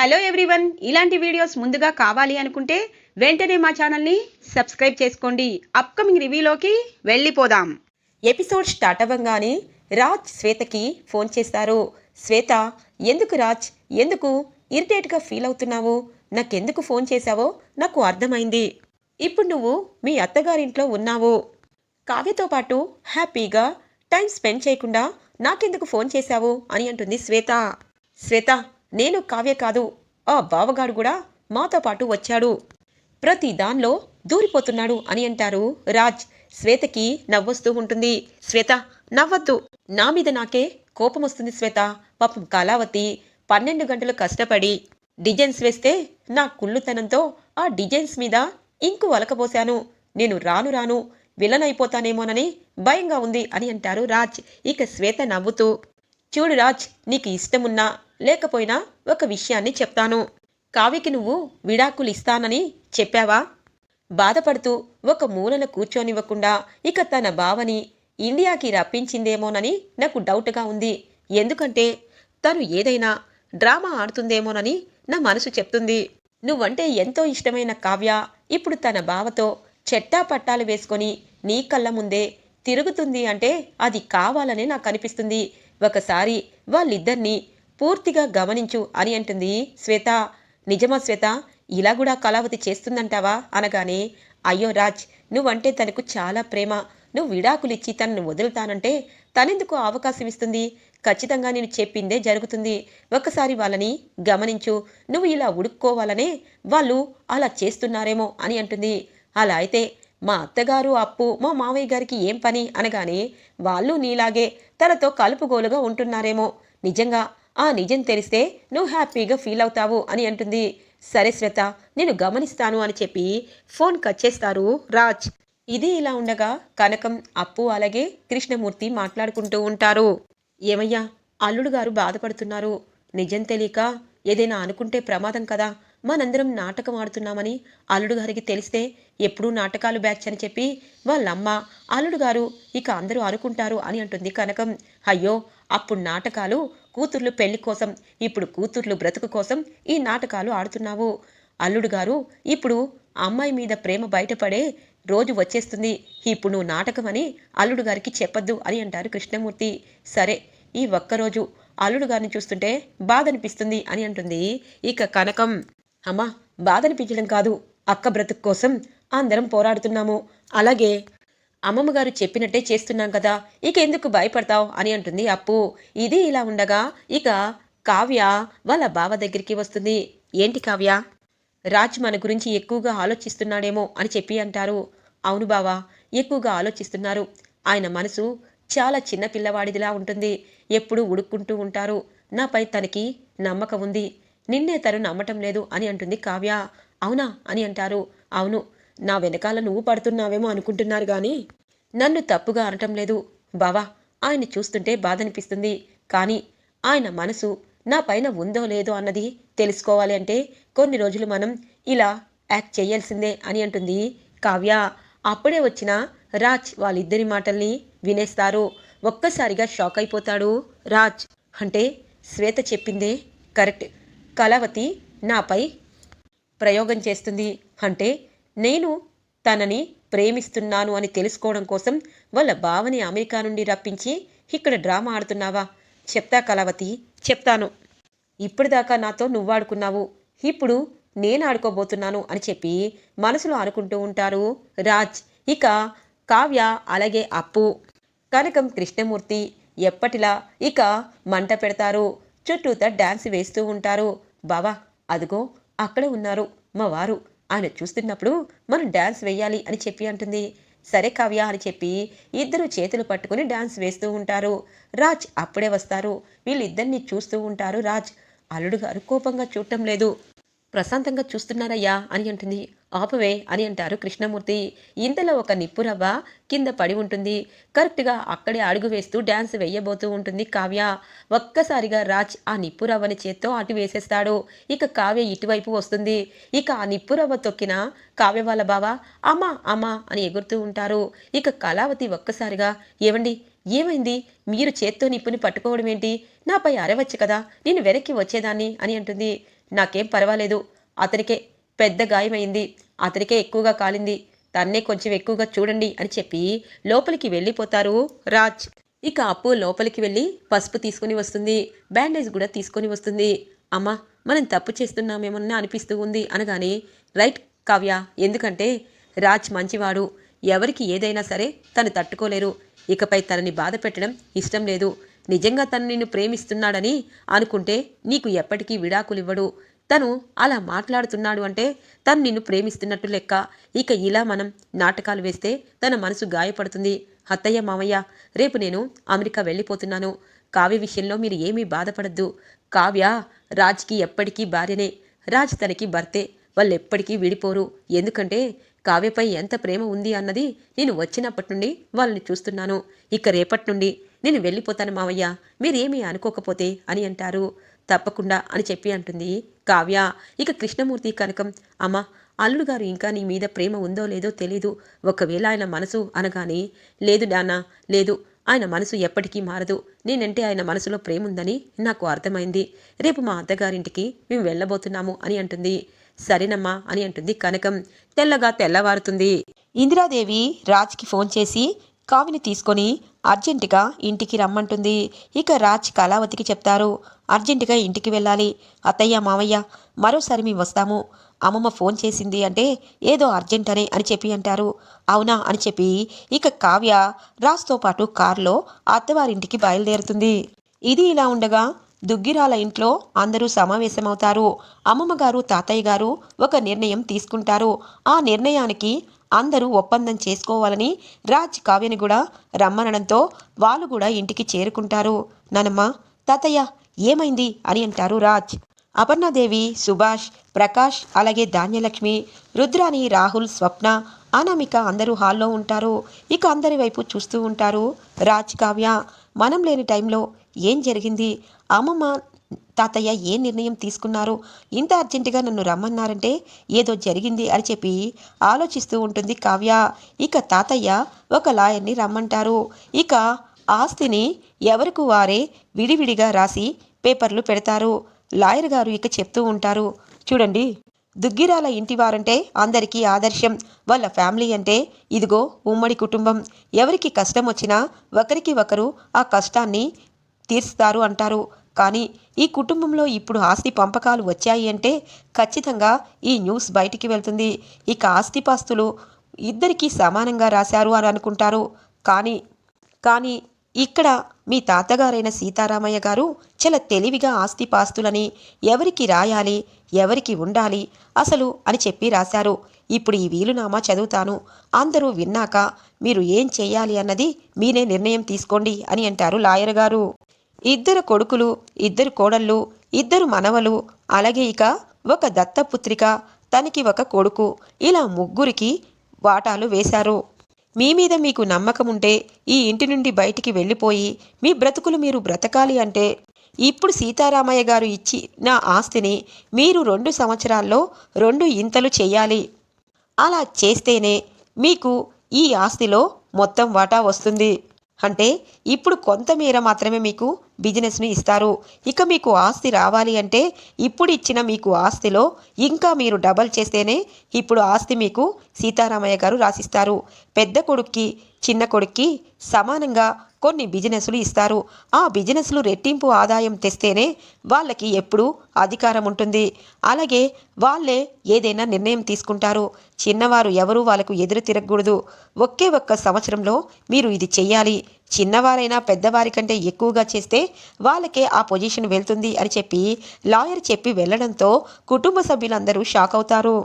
Hello everyone ఇలాంటి videos ముందుగా కావాలి అనుకుంటే వెంటనే మా ఛానల్ని సబ్స్క్రైబ్ చేసుకోండి. అప్కమింగ్ రివ్యూలోకి వెళ్ళిపోదాం. ఎపిసోడ్ స్టార్ట్ అవ్వగానే రాజ్ శ్వేతకి ఫోన్ చేస్తారు. శ్వేత ఎందుకు రాజ్? ఎందుకు? ఇరిటేట్గా ఫీల్ అవుతున్నావు? నాకెందుకు ఫోన్ చేశావో? నాకు అర్థమైంది. ఇప్పుడు నువ్వు మీ అత్తగారింట్లో ఉన్నావు. కావ్యతో పాటు హ్యాపీగా టైం స్పెండ్ చేయకుండా నాకెందుకు ఫోన్ చేశావు? అని అంటుంది శ్వేత. శ్వేత నేను కావ్య కాదు. ఆ బావగాడు కూడా మాతో పాటు వచ్చాడు. ప్రతి దానిలో దూరిపోతున్నాడు అని అంటారు రాజ్. శ్వేతకి నవ్వొస్తూ ఉంటుంది. శ్వేత నవ్వద్దు. నా మీద నాకే కోపం వస్తుంది శ్వేత. పాపం కళావతి పన్నెండు గంటలు కష్టపడి డిజైన్స్ వేస్తే నా కుళ్ళుతనంతో ఆ డిజైన్స్ మీద ఇంకు వలకబోశాను. నేను రాను రాను విలన్ అయిపోతానేమోనని భయంగా ఉంది అని అంటారు రాజ్. ఇక శ్వేత నవ్వుతూ చూడు రాజ్ నీకు ఇష్టమున్నా లేకపోయినా ఒక విషయాన్ని చెప్తాను. కావ్యకి నువ్వు విడాకులు ఇస్తానని చెప్పావా? బాధపడుతూ ఒక మూలన కూర్చోనివ్వకుండా ఇక తన బావని ఇండియాకి రప్పించిందేమోనని నాకు డౌట్గా ఉంది. ఎందుకంటే తను ఏదైనా డ్రామా ఆడుతుందేమోనని నా మనసు చెప్తుంది. నువ్వంటే ఎంతో ఇష్టమైన కావ్య. ఇప్పుడు తన బావతో చెట్టా పట్టాలు వేసుకొని నీ కళ్ళ ముందే తిరుగుతుంది అంటే అది కావాలనే నాకు అనిపిస్తుంది. ఒకసారి వాళ్ళిద్దరినీ పూర్తిగా గమనించు అని అంటుంది శ్వేత. నిజమా శ్వేత? ఇలా కూడా కళావతి చేస్తుందంటావా? అనగానే అయ్యో రాజ్ నువ్వంటే తనకు చాలా ప్రేమ. నువ్వు విడాకులిచ్చి తనను వదులుతానంటే తనెందుకు అవకాశం ఇస్తుంది? ఖచ్చితంగా నేను చెప్పిందే జరుగుతుంది. ఒకసారి వాళ్ళని గమనించు. నువ్వు ఇలా ఉడుక్కోవాలనే వాళ్ళు అలా చేస్తున్నారేమో అని అంటుంది. అలా అయితే మా అత్తగారు అప్పు మా మావయ్య గారికి ఏం పని? అనగానే వాళ్ళు నీలాగే తనతో కలుపుగోలుగా ఉంటున్నారేమో. నిజంగా ఆ నిజం తెలిస్తే నువ్వు హ్యాపీగా ఫీల్ అవుతావు అని అంటుంది. సరే శ్వేత నేను గమనిస్తాను అని చెప్పి ఫోన్ కట్ చేస్తారు రాజ్. ఇది ఇలా ఉండగా కనకం అప్పు అలాగే కృష్ణమూర్తి మాట్లాడుకుంటూ ఉంటారు. ఏమయ్యా అల్లుడు గారు బాధపడుతున్నారు. నిజం తెలియక ఏదైనా అనుకుంటే ప్రమాదం కదా. మనందరం నాటకం ఆడుతున్నామని అల్లుడు గారికి తెలిస్తే ఎప్పుడూ నాటకాలు బ్యాచ్ అని చెప్పి వాళ్ళమ్మ అల్లుడు గారు ఇక అందరూ అనుకుంటారు అని అంటుంది కనకం. అయ్యో అప్పుడు నాటకాలు కూతుర్లు పెళ్ళి కోసం ఇప్పుడు కూతుర్లు బ్రతుకు కోసం ఈ నాటకాలు ఆడుతున్నావు. అల్లుడు గారు ఇప్పుడు అమ్మాయి మీద ప్రేమ బయటపడే రోజు వచ్చేస్తుంది. ఇప్పుడు నువ్వు నాటకమని అల్లుడు గారికి చెప్పొద్దు అని అంటారు కృష్ణమూర్తి. సరే ఈ ఒక్కరోజు అల్లుడు గారిని చూస్తుంటే బాధ అనిపిస్తుంది అని అంటుంది ఇక కనకం. అమ్మా బాధనిపించడం కాదు. అక్క బ్రతుకు కోసం అందరం పోరాడుతున్నాము. అలాగే అమ్మమ్మగారు చెప్పినట్టే చేస్తున్నాం కదా. ఇక ఎందుకు భయపడతావు అని అంటుంది అప్పు. ఇది ఇలా ఉండగా ఇక కావ్య వాళ్ళ బావ దగ్గరికి వస్తుంది. ఏంటి కావ్య? రాజ్ మన గురించి ఎక్కువగా ఆలోచిస్తున్నాడేమో అని చెప్పి అంటారు. అవును బావా ఎక్కువగా ఆలోచిస్తున్నారు. ఆయన మనసు చాలా చిన్న పిల్లవాడిదిలా ఉంటుంది. ఎప్పుడూ ఉడుక్కుంటూ ఉంటారు. నాపై తనకి నమ్మకం ఉంది. నిన్నే తరు నమ్మటం లేదు అని అంటుంది కావ్య. అవునా? అని అంటారు. అవును. నా వెనకాల నువ్వు పడుతున్నావేమో అనుకుంటున్నారు కానీ నన్ను తప్పుగా అనటం లేదు. బావా ఆయన చూస్తుంటే బాధనిపిస్తుంది. కానీ ఆయన మనసు నా పైన ఉందో లేదో అన్నది తెలుసుకోవాలి అంటే కొన్ని రోజులు మనం ఇలా యాక్ట్ చేయాల్సిందే అని అంటుంది కావ్య. అప్పుడే వచ్చిన రాజ్ వాళ్ళిద్దరి మాటల్ని వినేస్తారు. ఒక్కసారిగా షాక్ అయిపోతాడు రాజ్. అంటే శ్వేత చెప్పిందే కరెక్ట్. కళావతి నాపై ప్రయోగం చేస్తుంది. అంటే నేను తనని ప్రేమిస్తున్నాను అని తెలుసుకోవడం కోసం వాళ్ళ బావని అమెరికా నుండి రప్పించి ఇక్కడ డ్రామా ఆడుతున్నావా? చెప్తా కళావతి. చెప్తాను. ఇప్పటిదాకా నాతో నువ్వాడుకున్నావు. ఇప్పుడు నేను ఆడుకోబోతున్నాను అని చెప్పి మనసులో అనుకుంటూ ఉంటారు రాజ్. ఇక కావ్య అలాగే అప్పు. కనకం కృష్ణమూర్తి ఎప్పటిలా ఇక మంట పెడతారు. చుట్టూతా డాన్స్ వేస్తూ ఉంటారు. బావా అదిగో అక్కడే ఉన్నారు మా వారు. ఆయన చూస్తున్నప్పుడు మనం డాన్స్ వేయాలి అని చెప్పి అంటుంది. సరే కావ్య అని చెప్పి ఇద్దరు చేతులు పట్టుకుని డాన్స్ వేస్తూ ఉంటారు. రాజ్ అప్పుడే వస్తారు. వీళ్ళిద్దరిని చూస్తూ ఉంటారు రాజ్. అల్లుడు గారు కోపంగా చూడటం లేదు. ప్రశాంతంగా చూస్తున్నారయ్యా అని అంటుంది. ఆపవే అని అంటారు కృష్ణమూర్తి. ఇంతలో ఒక నిప్పురవ్వ కింద పడి ఉంటుంది. కరెక్ట్గా అక్కడే అడుగు వేస్తూ డ్యాన్స్ వేయబోతూ ఉంటుంది కావ్య. ఒక్కసారిగా రాజ్ ఆ నిప్పురవ్వని చేత్తో అటు వేసేస్తాడు. ఇక కావ్య ఇటువైపు వస్తుంది. ఇక ఆ నిప్పురవ్వ తొక్కిన కావ్య వాళ్ళ బావ అమ్మా అమ్మా అని ఎగురుతూ ఉంటారు. ఇక కళావతి ఒక్కసారిగా ఏవండి ఏమైంది? మీరు చేత్తో నిప్పుని పట్టుకోవడం ఏంటి నాపై అరవచ్చు కదా. నేను వెనక్కి వచ్చేదాన్ని అని అంటుంది. నాకేం పర్వాలేదు. అతనికే పెద్ద గాయమైంది. అతనికే ఎక్కువగా కాలింది. తన్నే కొంచెం ఎక్కువగా చూడండి అని చెప్పి లోపలికి వెళ్ళిపోతారు రాజ్. ఇక అప్పు లోపలికి వెళ్ళి పసుపు తీసుకుని వస్తుంది. బ్యాండేజ్ కూడా తీసుకొని వస్తుంది. అమ్మా మనం తప్పు చేస్తున్నామేమన్నా అనిపిస్తూ ఉంది అనగానే రైట్ కావ్య ఎందుకంటే రాజ్ మంచివాడు. ఎవరికి ఏదైనా సరే తను తట్టుకోలేరు. ఇకపై తనని బాధ పెట్టడం ఇష్టం లేదు. నిజంగా తను నిన్ను ప్రేమిస్తున్నాడని అనుకుంటే నీకు ఎప్పటికీ విడాకులివ్వడు. తను అలా మాట్లాడుతున్నాడు అంటే తను నిన్ను ప్రేమిస్తున్నట్టు లెక్క. ఇక ఇలా మనం నాటకాలు వేస్తే తన మనసు గాయపడుతుంది. అత్తయ్య మామయ్య రేపు నేను అమెరికా వెళ్ళిపోతున్నాను. కావ్య విషయంలో మీరు ఏమీ బాధపడద్దు. కావ్య రాజ్కి ఎప్పటికీ భార్యనే. రాజ్ తనకి భర్తే. వాళ్ళు ఎప్పటికీ విడిపోరు. ఎందుకంటే కావ్యపై ఎంత ప్రేమ ఉంది అన్నది నేను వచ్చినప్పటి నుండి వాళ్ళని చూస్తున్నాను. ఇక రేపటి నుండి నేను వెళ్ళిపోతాను మావయ్య మీరేమీ అనుకోకపోతే అని అంటారు. తప్పకుండా అని చెప్పి అంటుంది కావ్య. ఇక కృష్ణమూర్తి కనకం అమ్మ అల్లుడు గారు ఇంకా నీ మీద ప్రేమ ఉందో లేదో తెలీదు. ఒకవేళ ఆయన మనసు అనగానే లేదు నాన్న లేదు ఆయన మనసు ఎప్పటికీ మారదు. నేనంటే ఆయన మనసులో ప్రేమ ఉందని నాకు అర్థమైంది. రేపు మా అత్తగారింటికి మేము వెళ్ళబోతున్నాము అని అంటుంది. సరేనమ్మా అని అంటుంది కనకం. తెల్లగా తెల్లవారుతుంది. ఇందిరాదేవి రాజ్కి ఫోన్ చేసి కావిని తీసుకొని అర్జెంటుగా ఇంటికి రమ్మంటుంది. ఇక రాజ్ కళావతికి చెప్తారు అర్జెంటుగా ఇంటికి వెళ్ళాలి. అత్తయ్య మావయ్య మరోసారి మేము వస్తాము. అమ్మమ్మ ఫోన్ చేసింది అంటే ఏదో అర్జెంట్ అనే అని చెప్పి అంటారు. అవునా అని చెప్పి ఇక కావ్య రాజ్తో పాటు కారులో అత్తవారింటికి బయలుదేరుతుంది. ఇది ఇలా ఉండగా దుగ్గిరాల ఇంట్లో అందరూ సమావేశమవుతారు. అమ్మమ్మగారు తాతయ్య గారు ఒక నిర్ణయం తీసుకుంటారు. ఆ నిర్ణయానికి అందరూ ఒప్పందం చేసుకోవాలని రాజ్ కావ్యని కూడా రమ్మనడంతో వాళ్ళు కూడా ఇంటికి చేరుకుంటారు. నానమ్మ తాతయ్య ఏమైంది? అని అంటారు రాజ్. అపర్ణాదేవి సుభాష్ ప్రకాష్ అలాగే ధాన్యలక్ష్మి రుద్రాని రాహుల్ స్వప్న అనామిక అందరూ హాల్లో ఉంటారు. ఇక అందరి వైపు చూస్తూ ఉంటారు రాజ్ కావ్య. మనం లేని టైంలో ఏం జరిగింది? అమ్మమ్మ తాతయ్య ఏ నిర్ణయం తీసుకున్నారు ఇంత అర్జెంటుగా నన్ను రమ్మన్నారంటే ఏదో జరిగింది అని చెప్పి ఆలోచిస్తూ ఉంటుంది కావ్య. ఇక తాతయ్య ఒక లాయర్ని రమ్మంటారు. ఇక ఆస్తిని ఎవరికి వారే విడివిడిగా రాసి పేపర్లు పెడతారు. లాయర్ గారు ఇక చెప్తూ ఉంటారు. చూడండి దుగ్గిరాల ఇంటి వారంటే అందరికీ ఆదర్శం. వాళ్ళ ఫ్యామిలీ అంటే ఇదిగో ఉమ్మడి కుటుంబం. ఎవరికి కష్టం వచ్చినా ఒకరికి ఒకరు ఆ కష్టాన్ని తీరుస్తారు అంటారు. కానీ ఈ కుటుంబంలో ఇప్పుడు ఆస్తి పంపకాలు వచ్చాయి అంటే ఖచ్చితంగా ఈ న్యూస్ బయటికి వెళ్తుంది. ఇక ఆస్తిపాస్తులు ఇద్దరికీ సమానంగా రాశారు అని అనుకుంటారు. కానీ కానీ ఇక్కడ మీ తాతగారైన సీతారామయ్య గారు చాలా తెలివిగా ఆస్తిపాస్తులని ఎవరికి రాయాలి ఎవరికి ఉండాలి అసలు అని చెప్పి రాశారు. ఇప్పుడు ఈ వీలునామా చదువుతాను. అందరూ విన్నాక మీరు ఏం చేయాలి అన్నది మీరే నిర్ణయం తీసుకోండి అని అంటారు లాయర్ గారు. ఇద్దరు కొడుకులు ఇద్దరు కోడళ్ళు ఇద్దరు మనవలు అలాగే ఇక ఒక దత్తపుత్రిక తనకి ఒక కొడుకు. ఇలా ముగ్గురికి వాటాలు వేశారు. మీ మీద మీకు నమ్మకం ఉంటే ఈ ఇంటి నుండి బయటికి వెళ్ళిపోయి మీ బ్రతుకులు మీరు బ్రతకాలి అంటే ఇప్పుడు సీతారామయ్య గారు ఇచ్చిన ఆస్తిని మీరు రెండు సంవత్సరాల్లో రెండు ఇంతలు చేయాలి. అలా చేస్తేనే మీకు ఈ ఆస్తిలో మొత్తం వాటా వస్తుంది. అంటే ఇప్పుడు కొంతమేర మాత్రమే మీకు బిజినెస్ని ఇస్తారు. ఇక మీకు ఆస్తి రావాలి అంటే ఇప్పుడు ఇచ్చిన మీకు ఆస్తిలో ఇంకా మీరు డబల్ చేస్తేనే ఇప్పుడు ఆస్తి మీకు సీతారామయ్య గారు రాసిస్తారు. పెద్ద కొడుక్కి చిన్న కొడుక్కి సమానంగా కొన్ని బిజినెస్లు ఇస్తారు. ఆ బిజినెస్లు రెట్టింపు ఆదాయం తెస్తేనే వాళ్ళకి ఎప్పుడు అధికారం ఉంటుంది. అలాగే వాళ్ళే ఏదైనా నిర్ణయం తీసుకుంటారు. చిన్నవారు ఎవరు వాళ్ళకు ఎదురు తిరగకూడదు. ఒకే ఒక్క సంవత్సరంలో మీరు ఇది చెయ్యాలి. చిన్నవారైనా పెద్దవారి కంటే ఎక్కువగా చేస్తే వాళ్ళకే ఆ పొజిషన్ వెళ్తుంది అని చెప్పి లాయర్ చెప్పి వెళ్ళడంతో కుటుంబ సభ్యులందరూ షాక్ అవుతారు.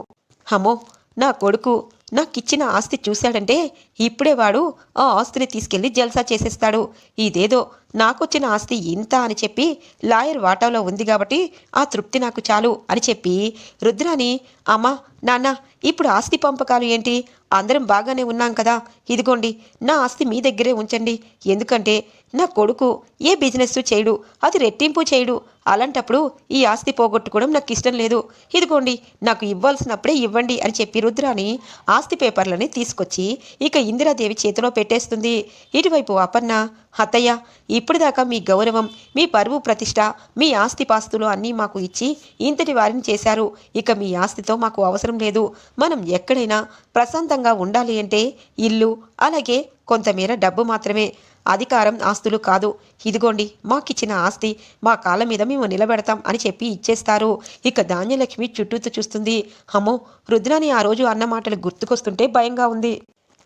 హమో నా కొడుకు నాకిచ్చిన ఆస్తి చూశాడంటే ఇప్పుడే వాడు ఆ ఆస్తిని తీసుకెళ్ళి జల్సా చేసేస్తాడు. ఇదేదో నాకొచ్చిన ఆస్తి ఇంత అని చెప్పి లాయర్ వాటాలో ఉంది కాబట్టి ఆ తృప్తి నాకు చాలు అని చెప్పి రుద్రాని అమ్మా నాన్న ఇప్పుడు ఆస్తి పంపకాలు ఏంటి? అందరం బాగానే ఉన్నాం కదా. ఇదిగోండి నా ఆస్తి మీ దగ్గరే ఉంచండి. ఎందుకంటే నా కొడుకు ఏ బిజినెస్ చేయడు అది రెట్టింపు చేయడు. అలాంటప్పుడు ఈ ఆస్తి పోగొట్టుకోవడం నాకు ఇష్టం లేదు. ఇదిగోండి నాకు ఇవ్వాల్సినప్పుడే ఇవ్వండి అని చెప్పి రుద్రాని ఆస్తి పేపర్లని తీసుకొచ్చి ఇక ఇందిరాదేవి చేతిలో పెట్టేస్తుంది. ఇటువైపు అపర్ణ అత్తయ్య ఇప్పటిదాకా మీ గౌరవం మీ పరువు ప్రతిష్ట మీ ఆస్తి పాస్తులు అన్నీ మాకు ఇచ్చి ఇంతటి వారిని చేశారు. ఇక మీ ఆస్తితో మాకు అవసరం లేదు. మనం ఎక్కడైనా ప్రశాంతంగా ఉండాలి అంటే ఇల్లు అలాగే కొంతమేర డబ్బు మాత్రమే. అధికారం ఆస్తులు కాదు. ఇదిగోండి మాకిచ్చిన ఆస్తి మా కాళ్ళ మీద మేము నిలబెడతాం అని చెప్పి ఇచ్చేస్తారు. ఇక ధాన్యలక్ష్మి చుట్టూతో చూస్తుంది. అమ్మో రుద్రాని ఆ రోజు అన్న మాటలు గుర్తుకొస్తుంటే భయంగా ఉంది.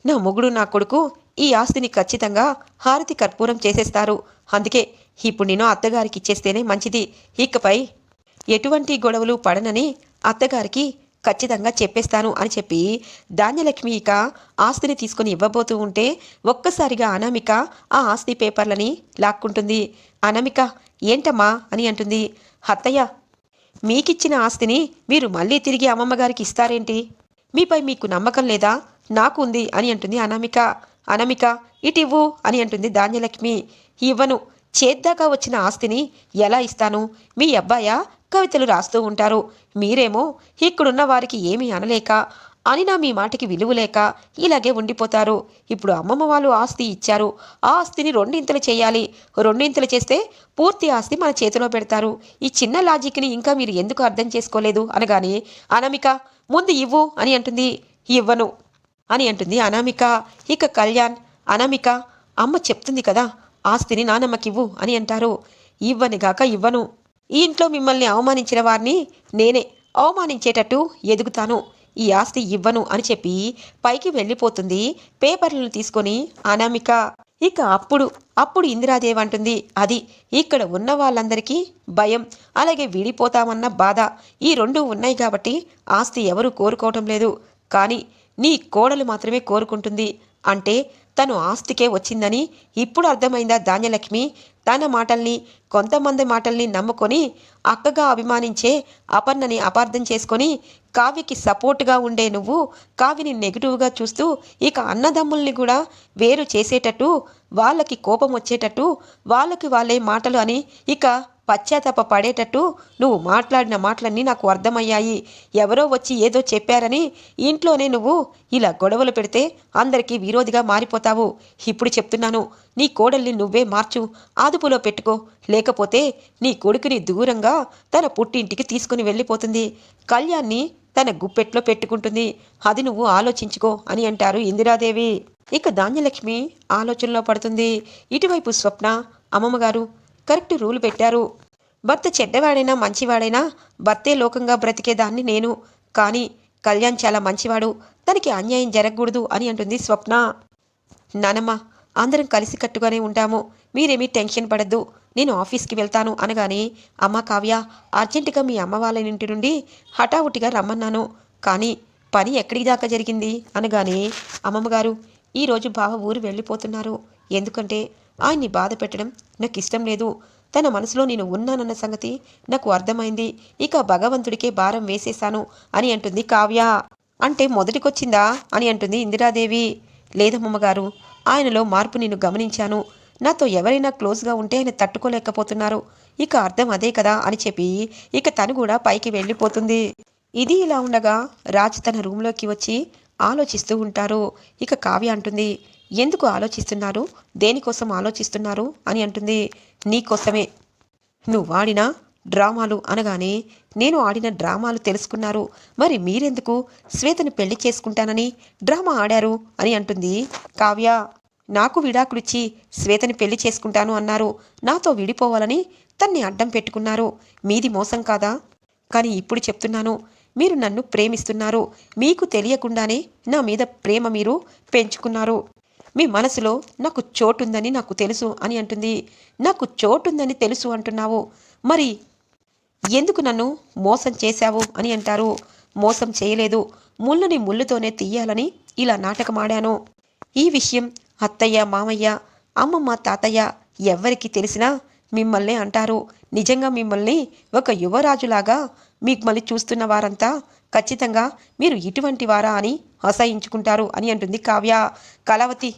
నా మొగుడు నా కొడుకు ఈ ఆస్తిని ఖచ్చితంగా హారతి కర్పూరం చేసేస్తారు. అందుకే ఇప్పుడు నేను అత్తగారికి ఇచ్చేస్తేనే మంచిది. ఇకపై ఎటువంటి గొడవలు పడనని అత్తగారికి ఖచ్చితంగా చెప్పేస్తాను అని చెప్పి ధాన్యలక్ష్మి ఇక ఆస్తిని తీసుకుని ఇవ్వబోతూ ఉంటే ఒక్కసారిగా అనామిక ఆ ఆస్తి పేపర్లని లాక్కుంటుంది. అనామిక ఏంటమ్మా? అని అంటుంది. అత్తయ్య మీకిచ్చిన ఆస్తిని మీరు మళ్ళీ తిరిగి అమ్మమ్మ గారికి ఇస్తారేంటి? మీపై మీకు నమ్మకం లేదా? నాకు ఉంది అని అంటుంది అనామిక. అనామిక ఇటివ్వు అని అంటుంది ధాన్యలక్ష్మి. ఇవ్వను. చేద్దాకా వచ్చిన ఆస్తిని ఎలా ఇస్తాను? మీ అబ్బాయా? కవితలు రాస్తూ ఉంటారు. మీరేమో ఇక్కడున్న వారికి ఏమీ అనలేక అనినా మీ మాటకి విలువ లేక ఇలాగే ఉండిపోతారు. ఇప్పుడు అమ్మమ్మ వాళ్ళు ఆస్తి ఇచ్చారు. ఆ ఆస్తిని రెండింతలు చేయాలి. రెండింతలు చేస్తే పూర్తి ఆస్తి మన చేతిలో పెడతారు. ఈ చిన్న లాజిక్ని ఇంకా మీరు ఎందుకు అర్థం చేసుకోలేదు? అనగానే అనామిక ముందు ఇవ్వు అని అంటుంది. ఇవ్వను అని అంటుంది అనామిక. ఇక కళ్యాణ్ అనామిక అమ్మ చెప్తుంది కదా ఆస్తిని నానమ్మకివ్వు అని అంటారు. ఇవ్వనిగాక ఇవ్వను ఈ ఇంట్లో మిమ్మల్ని అవమానించిన వారిని నేనే. అవమానించేటట్టు ఎదుగుతాను. ఈ ఆస్తి ఇవ్వను అని చెప్పి పైకి వెళ్ళిపోతుంది. పేపర్లను తీసుకొని అనామిక ఇక అప్పుడు అప్పుడు ఇందిరాదేవి అంటుంది అది ఇక్కడ ఉన్న వాళ్ళందరికీ భయం. అలాగే విడిపోతామన్న బాధ. ఈ రెండు ఉన్నాయి కాబట్టి ఆస్తి ఎవరు కోరుకోవటం లేదు. కానీ నీ కోడలు మాత్రమే కోరుకుంటుంది. అంటే తను ఆస్తికే వచ్చిందని ఇప్పుడు అర్థమైందా ధాన్యలక్ష్మి? తన మాటల్ని కొంతమంది మాటల్ని నమ్ముకొని అక్కగా అభిమానించే అపర్ణని అపార్థం చేసుకొని కావ్యకి సపోర్ట్గా ఉండే నువ్వు కావ్యని నెగిటివ్గా చూస్తూ ఇక అన్నదమ్ముల్ని కూడా వేరు చేసేటట్టు వాళ్ళకి కోపం వచ్చేటట్టు వాళ్ళకి వాళ్ళే మాటలు అని ఇక పశ్చాత్తాప పడేటట్టు నువ్వు మాట్లాడిన మాటలన్నీ నాకు అర్థమయ్యాయి. ఎవరో వచ్చి ఏదో చెప్పారని ఇంట్లోనే నువ్వు ఇలా గొడవలు పెడితే అందరికీ విరోధిగా మారిపోతావు. ఇప్పుడు చెప్తున్నాను నీ కోడల్ని నువ్వే మార్చు అదుపులో పెట్టుకో. లేకపోతే నీ కొడుకుని దూరంగా తన పుట్టింటికి తీసుకుని వెళ్ళిపోతుంది. కళ్యాణ్ని తన గుప్పెట్లో పెట్టుకుంటుంది. అది నువ్వు ఆలోచించుకో అని అంటారు ఇందిరాదేవి. ఇక ధాన్యలక్ష్మి ఆలోచనలో పడుతుంది. ఇటువైపు స్వప్న అమ్మమ్మగారు కరెక్ట్ రూల్ పెట్టారు. భర్త చెడ్డవాడైనా మంచివాడైనా భర్తే లోకంగా బ్రతికేదాన్ని నేను. కానీ కళ్యాణ్ చాలా మంచివాడు. తనకి అన్యాయం జరగకూడదు అని అంటుంది స్వప్న. నానమ్మ అందరం కలిసికట్టుగానే ఉంటాము. మీరేమీ టెన్షన్ పడద్దు. నేను ఆఫీస్కి వెళ్తాను అనగానే అమ్మ కావ్య అర్జెంటుగా మీ అమ్మ వాళ్ళ ఇంటి నుండి హఠావుటిగా రమ్మన్నాను. కానీ పని ఎక్కడికి దాకా జరిగింది? అనగానే అమ్మమ్మగారు ఈరోజు బావ ఊరు వెళ్ళిపోతున్నారు. ఎందుకంటే ఆయన్ని బాధ పెట్టడం నాకు ఇష్టం లేదు. తన మనసులో నేను ఉన్నానన్న సంగతి నాకు అర్థమైంది. ఇక భగవంతుడికే భారం వేసేశాను అని అంటుంది కావ్య. అంటే మొదటికొచ్చిందా అని అంటుంది ఇందిరాదేవి. లేదమ్మగారు ఆయనలో మార్పు నేను గమనించాను. నాతో ఎవరైనా క్లోజ్గా ఉంటే ఆయన తట్టుకోలేకపోతున్నారు. ఇక అర్థం అదే కదా అని చెప్పి ఇక తను కూడా పైకి వెళ్ళిపోతుంది. ఇది ఇలా ఉండగా రాజు తన రూమ్లోకి వచ్చి ఆలోచిస్తూ ఉంటారు. ఇక కావ్య అంటుంది ఎందుకు ఆలోచిస్తున్నారు? దేనికోసం ఆలోచిస్తున్నారు? అని అంటుంది. నీకోసమే. నువ్వు ఆడిన డ్రామాలు అనగానే నేను ఆడిన డ్రామాలు తెలుసుకున్నారు. మరి మీరెందుకు? శ్వేతను పెళ్ళి చేసుకుంటానని డ్రామా ఆడారు అని అంటుంది కావ్య. నాకు విడాకులిచ్చి శ్వేతని పెళ్ళి చేసుకుంటాను అన్నారు. నాతో విడిపోవాలని తన్ని అడ్డం పెట్టుకున్నారు. మీది మోసం కాదా? కానీ ఇప్పుడు చెప్తున్నాను. మీరు నన్ను ప్రేమిస్తున్నారు. మీకు తెలియకుండానే నా మీద ప్రేమ మీరు పెంచుకున్నారు. మీ మనసులో నాకు చోటుందని నాకు తెలుసు అని అంటుంది. నాకు చోటుందని తెలుసు అంటున్నావు. మరి ఎందుకు నన్ను మోసం చేశావు అని అంటారు. మోసం చేయలేదు. ముళ్ళుని ముళ్ళుతోనే తీయాలని ఇలా నాటకమాడాను. ఈ విషయం అత్తయ్య మామయ్య అమ్మమ్మ తాతయ్య ఎవ్వరికి తెలిసినా మిమ్మల్నే అంటారు. నిజంగా మిమ్మల్ని ఒక యువరాజులాగా మిమ్మల్ని చూస్తున్న వారంతా ఖచ్చితంగా మీరు ఇటువంటి వారా అని అసహించుకుంటారు అని అంటుంది కావ్య. కళావతి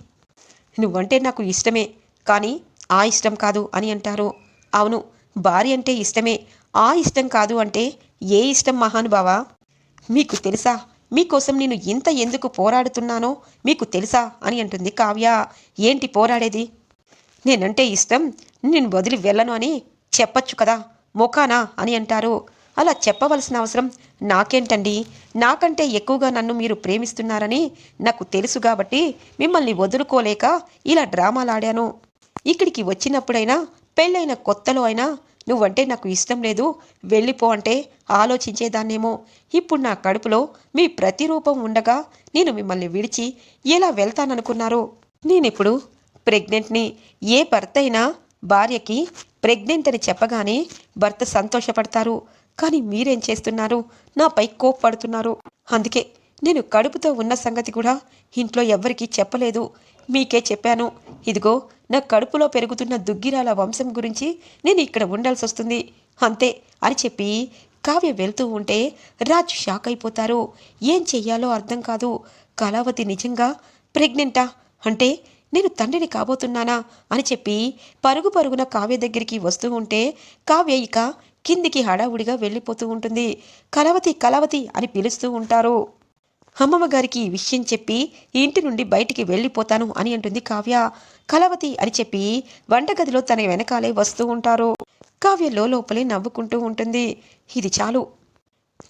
నువ్వంటే నాకు ఇష్టమే కానీ ఆ ఇష్టం కాదు అని అంటారు. అవును భార్య అంటే ఇష్టమే ఆ ఇష్టం కాదు అంటే ఏ ఇష్టం మహానుభావ? మీకు తెలుసా మీకోసం నేను ఇంత ఎందుకు పోరాడుతున్నానో మీకు తెలుసా అని అంటుంది కావ్య. ఏంటి పోరాడేది? నేనంటే ఇష్టం నేను వదిలి వెళ్ళను అని చెప్పొచ్చు కదా మొకానా అని అంటారు. అలా చెప్పవలసిన అవసరం నాకేంటండి? నాకంటే ఎక్కువగా నన్ను మీరు ప్రేమిస్తున్నారని నాకు తెలుసు కాబట్టి మిమ్మల్ని వదులుకోలేక ఇలా డ్రామాలాడాను ఇక్కడికి వచ్చినప్పుడైనా పెళ్ళైన కొత్తలో అయినా నువ్వంటే నాకు ఇష్టం లేదు. వెళ్ళిపో అంటే ఆలోచించేదాన్నేమో. ఇప్పుడు నా కడుపులో మీ ప్రతిరూపం ఉండగా నేను మిమ్మల్ని విడిచి ఎలా వెళ్తాననుకున్నారు? నేనిప్పుడు ప్రెగ్నెంట్ని. ఏ భర్త అయినా భార్యకి ప్రెగ్నెంట్ అని చెప్పగానే భర్త సంతోషపడతారు. కానీ మీరేం చేస్తున్నారు? నాపై కోప్పడుతున్నారు. అందుకే నేను కడుపుతో ఉన్న సంగతి కూడా ఇంట్లో ఎవ్వరికీ చెప్పలేదు. మీకే చెప్పాను. ఇదిగో నా కడుపులో పెరుగుతున్న దుగ్గిరాల వంశం గురించి నేను ఇక్కడ ఉండాల్సి వస్తుంది అంతే అని చెప్పి కావ్య వెళ్తూ ఉంటే రాజ్ షాక్ అయిపోతారు. ఏం చెయ్యాలో అర్థం కాదు. కళావతి నిజంగా ప్రెగ్నెంటా? అంటే నేను తండ్రిని కాబోతున్నానా? అని చెప్పి పరుగు పరుగున కావ్య దగ్గరికి వస్తూ ఉంటే కావ్య ఇక కిందికి హడావుడిగా వెళ్ళిపోతూ ఉంటుంది. కలవతి కలవతి అని పిలుస్తూ ఉంటారు. అమ్మమ్మ గారికి ఈ విషయం చెప్పి ఇంటి నుండి బయటికి వెళ్ళిపోతాను అని అంటుంది కావ్య. కలవతి అని చెప్పి వంటగదిలో తన వెనకాలే వస్తూ ఉంటారు. కావ్య లోపలే నవ్వుకుంటూ ఉంటుంది. ఇది చాలు.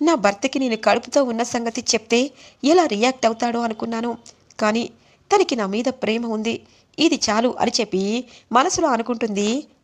నా భర్తకి నేను కడుపుతో ఉన్న సంగతి చెప్తే ఎలా రియాక్ట్ అవుతాడో అనుకున్నాను. కానీ తనకి నా మీద ప్రేమ ఉంది. ఇది చాలు అని చెప్పి మనసులో అనుకుంటుంది